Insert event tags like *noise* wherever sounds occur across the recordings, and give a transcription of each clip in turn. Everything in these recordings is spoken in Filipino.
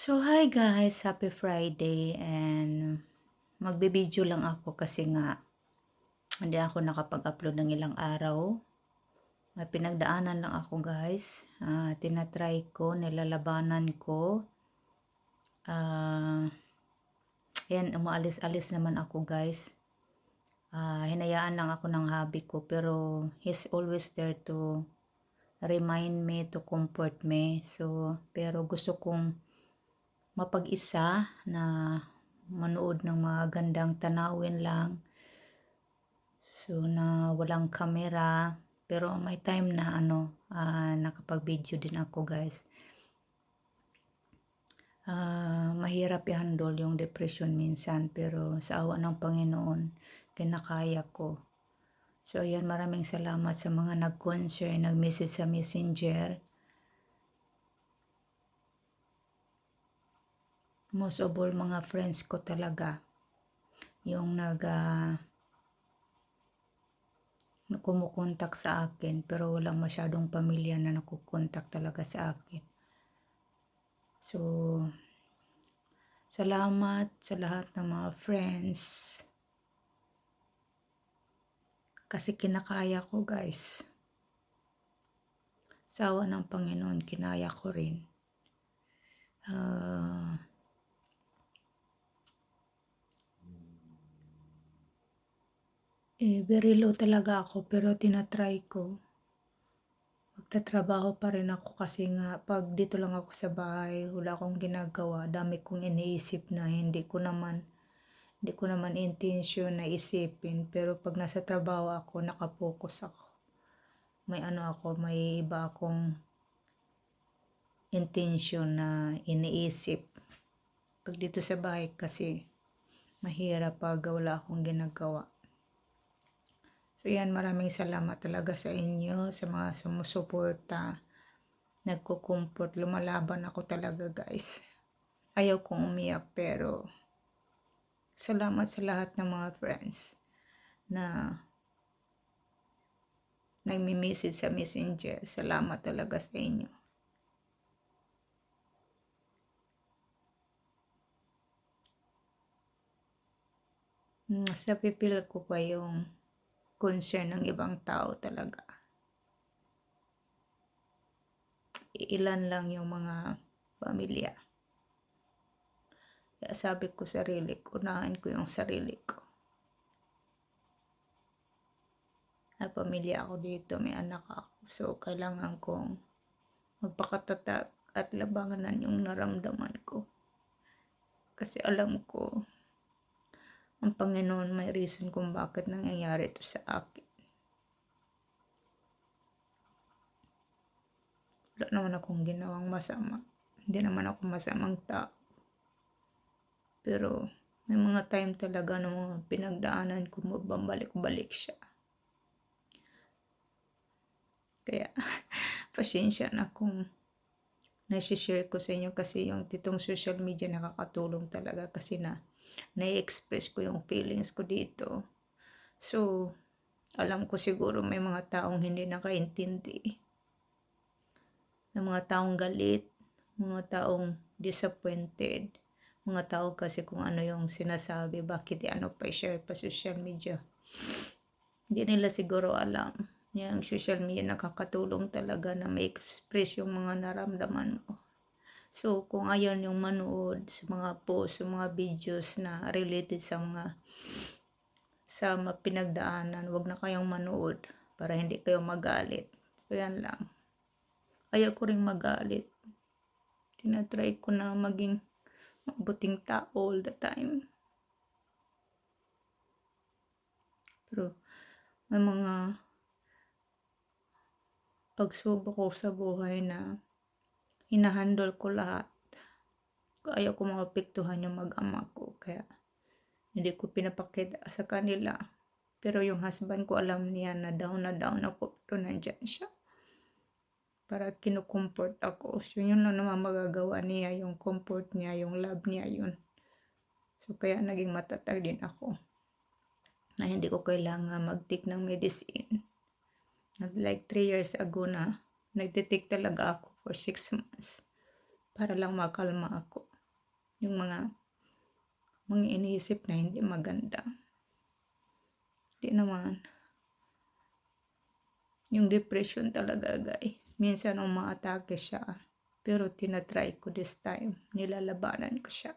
So, hi guys! Happy Friday and magbe-video lang ako kasi nga hindi ako nakapag-upload ng ilang araw. May pinagdaanan lang ako guys. Ah, tinatry ko, nilalabanan ko. Ah, yan, umaalis-alis naman ako guys. Ah, hinayaan lang ako ng hobby ko pero he's always there to remind me, to comfort me. So, pero gusto kong mapag-isa na manood ng mga gandang tanawin lang. So, na walang kamera. Pero may time na ano, ah, nakapag-video din ako guys. Ah, mahirap i-handle yung depression minsan pero sa awa ng Panginoon, kinakaya ko. So, ayan, maraming salamat sa mga nag-concern, nag-message sa messenger. Most of all mga friends ko talaga. Yung nag uh, kumukontak sa akin pero walang masyadong pamilya na nakukontak talaga sa akin. So salamat sa lahat ng mga friends. Kasi kinakaya ko guys. Sawa ng Panginoon kinaya ko rin. Uh, Eh, very low talaga ako pero tinatry ko. Magtatrabaho pa rin ako kasi nga pag dito lang ako sa bahay, wala akong ginagawa. Dami kong iniisip na hindi ko naman hindi ko naman intention na isipin. Pero pag nasa trabaho ako, nakapokus ako. May ano ako, may iba akong intention na iniisip. Pag dito sa bahay kasi, mahirap pag wala akong ginagawa. So yan, maraming salamat talaga sa inyo, sa mga sumusuporta. Nagkukumport, lumalaban ako talaga guys. Ayaw kong umiyak pero salamat sa lahat ng mga friends na nagmi-message sa messenger. Salamat talaga sa inyo. Sa pipil ko pa yung concern ng ibang tao talaga. Ilan lang yung mga pamilya. Kaya sabi ko sarili ko, unahin ko yung sarili ko. Na pamilya ako dito, may anak ako. So, kailangan kong magpakatatag at labanganan yung naramdaman ko. Kasi alam ko, ang Panginoon may reason kung bakit nangyayari ito sa akin. Wala naman akong ginawang masama. Hindi naman ako masamang tao. Pero may mga time talaga na mga pinagdaanan ko mabambalik-balik siya. Kaya, *laughs* pasensya na kung nasi-share ko sa inyo kasi yung titong social media nakakatulong talaga kasi na na-express ko yung feelings ko dito. So, alam ko siguro may mga taong hindi nakaintindi. May mga taong galit, mga taong disappointed, mga tao kasi kung ano yung sinasabi, bakit ano pa share pa social media. Hindi nila siguro alam. Yung social media nakakatulong talaga na ma-express yung mga naramdaman mo. So, kung ayaw yung manood sa mga post, sa mga videos na related sa mga sa pinagdaanan, wag na kayong manood para hindi kayo magalit. So, yan lang. Ayaw ko ring magalit. Tinatry ko na maging mabuting tao all the time. Pero, may mga pagsubok ko sa buhay na hinahandle ko lahat. Ayaw ko mapiktuhan yung mag-ama ko. Kaya, hindi ko pinapakita sa kanila. Pero yung husband ko alam niya na down na down ako. Pero nandyan siya. Para kinukomfort ako. So, yun lang naman magagawa niya. Yung comfort niya, yung love niya, yun. So, kaya naging matatag din ako. Na hindi ko kailangan mag-take ng medicine. Like 3 years ago na nagtitik talaga ako for 6 months para lang makalma ako. yung mga mga iniisip na hindi maganda. Hindi naman. Yung depression talaga guys. Minsan umaatake siya. Pero tinatry ko this time. Nilalabanan ko siya.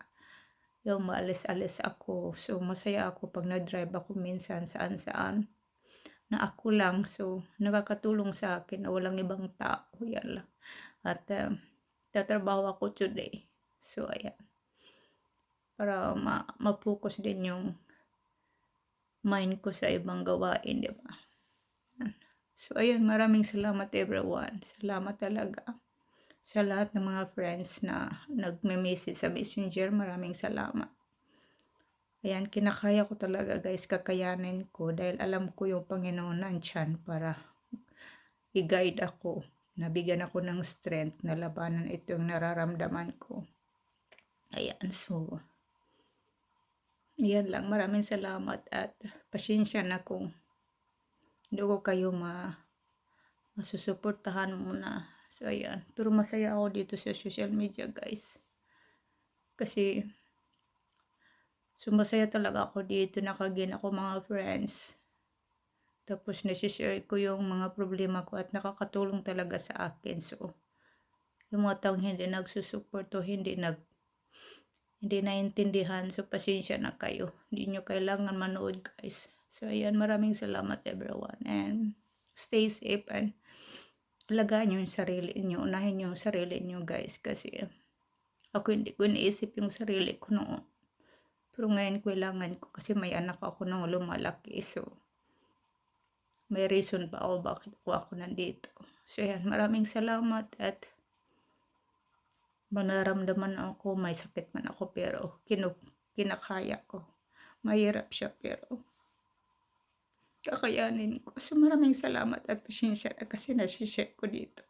Yung maalis-alis ako. So masaya ako pag na-drive ako minsan saan-saan. Na ako lang. So nakakatulong sa akin na walang ibang tao. Yan lang. At um, tatrabaho ako today. So ayan. Para ma- ma-focus din yung mind ko sa ibang gawain, di ba? So, ayun, maraming salamat everyone. Salamat talaga sa lahat ng mga friends na nagme-message sa messenger. Maraming salamat. Ayan, kinakaya ko talaga guys, kakayanin ko dahil alam ko yung Panginoon nandyan para i-guide ako. Nabigyan ako ng strength na labanan ito yung nararamdaman ko. Ayan, so, yan lang. Maraming salamat at pasensya na kung hindi ko kayo ma masusuportahan muna. So, ayan. Pero masaya ako dito sa social media, guys. Kasi, sumasaya talaga ako dito. Nakagin ako mga friends. Tapos, nasishare ko yung mga problema ko at nakakatulong talaga sa akin. So, yung mga taong hindi nagsusuporto, hindi nag hindi naintindihan. So, pasensya na kayo. Hindi nyo kailangan manood, guys. So, ayan. Maraming salamat, everyone. And, stay safe and alagaan nyo yung sarili nyo. Unahin nyo yung sarili nyo, guys. Kasi, ako hindi ko iniisip yung sarili ko noon. Pero ngayon, kailangan ko. Kasi may anak ako nung lumalaki. So, may reason pa ako bakit ako, ako nandito. So, ayan. Maraming salamat at manaramdaman ako, may sakit man ako, pero kinu kinakaya ko. Mahirap siya, pero kakayanin ko. So maraming salamat at pasensya na kasi nasishare ko dito.